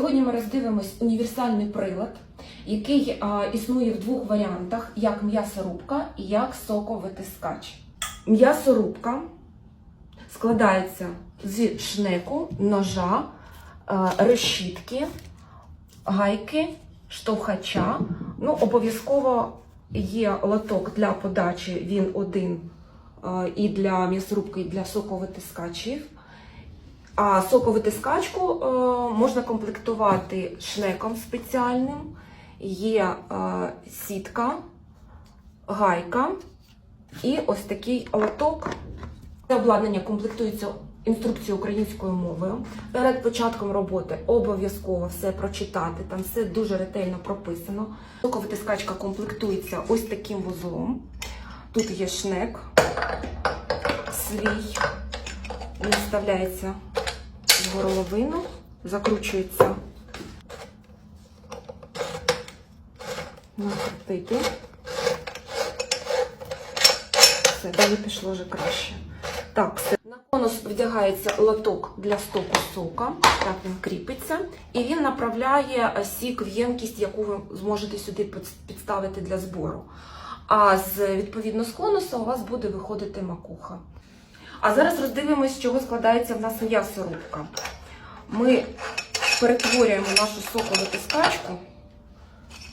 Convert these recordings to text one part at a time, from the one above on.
Сьогодні ми роздивимось універсальний прилад, який а, існує в двох варіантах: як м'ясорубка і як соковитискач. М'ясорубка складається з шнеку, ножа, а, решітки, гайки, штовхача. Ну, обов'язково є лоток для подачі, він один а, і для м'ясорубки, і для соковитискачів. А соковитискачку е, можна комплектувати шнеком спеціальним, є е, сітка, гайка і ось такий лоток. Це обладнання комплектується інструкцією українською мовою. Перед початком роботи обов'язково все прочитати, там все дуже ретельно прописано. Соковитискачка комплектується ось таким вузлом. Тут є шнек свій, він вставляється горловину, закручується на крутити. Все, далі пішло вже краще. Так, все. На конус вдягається лоток для стоку сока. Так він кріпиться. І він направляє сік в ємкість, яку ви зможете сюди підставити для збору. А з відповідно з конуса у вас буде виходити макуха. А зараз роздивимось, з чого складається в нас м'ясорубка. Ми перетворюємо нашу соковитискачку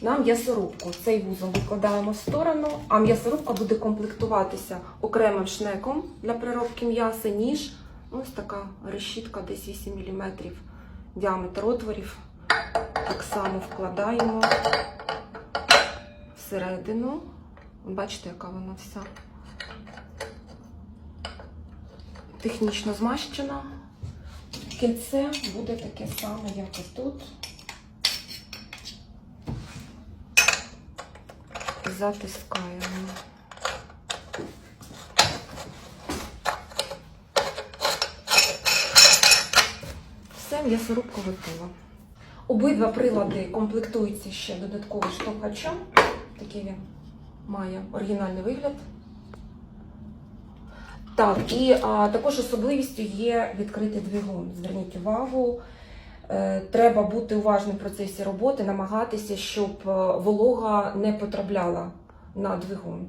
на м'ясорубку. Цей вузол викладаємо в сторону, а м'ясорубка буде комплектуватися окремим шнеком для переробки м'яса, ніж ось така решітка, десь 8 мм діаметр отворів. Так само вкладаємо всередину. Бачите, яка вона вся технічно змащена. Кільце буде таке саме, як і тут. Затискаємо. Все, м'ясорубка готова. Обидва прилади комплектуються ще додатковим штовхачем. Такий він має оригінальний вигляд. Так, і а, також особливістю є відкритий двигун. Зверніть увагу, е, треба бути уважним в процесі роботи, намагатися, щоб е, волога не потрапляла на двигун.